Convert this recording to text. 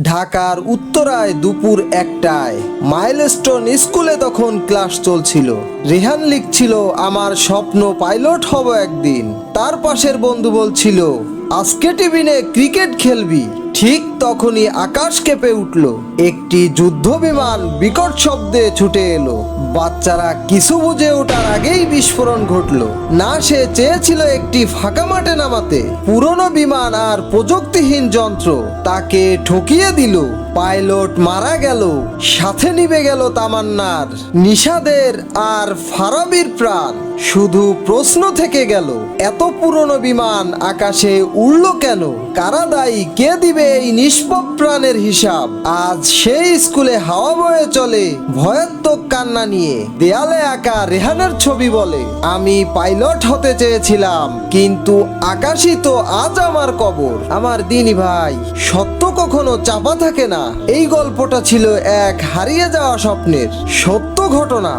ঢাকার উত্তরায় দুপুর একটায়। মাইলস্টোন স্কুলে তখন ক্লাস চলছিল। রেহান লিখছিল, আমার স্বপ্ন পাইলট হব একদিন। তার পাশের বন্ধু বলছিল, আজকে টিভিনে ক্রিকেট খেলবি। ঠিক তখনই আকাশ কেঁপে উঠল। একটি যুদ্ধ বিমান বিকট শব্দে ছুটে এলো। বাচ্চারা কিছু বুঝে ওঠার আগেই বিস্ফোরণ ঘটলো। না, সে চেয়েছিল একটি ফাঁকা মাঠে নামাতে। পুরনো বিমান আর প্রযুক্তিহীন যন্ত্র তাকে ঠকিয়ে দিল। পাইলট মারা গেল, সাথে নিবে গেল তামান্নার। নিষাদের আর ফারাবির প্রাণ। শুধু প্রশ্ন থেকে গেল, এত পুরনো বিমান আকাশে উড়ল কেন? কারা দায়ী কে দিবে এই নিষ্পাপ প্রাণের হিসাব? আজ সেই স্কুলে হাওয়া বয়ে চলে ভয়াত্মক কান্না নিয়ে। দেয়ালে আঁকা রেহানের ছবি বলে, আমি পাইলট হতে চেয়েছিলাম, কিন্তু আকাশই তো আজ আমার কবর। আমার দিনী ভাই, সত্য কখনো চাপা থাকে না। এই গল্পটা ছিল এক হারিয়ে যাওয়া স্বপ্নের সত্য ঘটনা।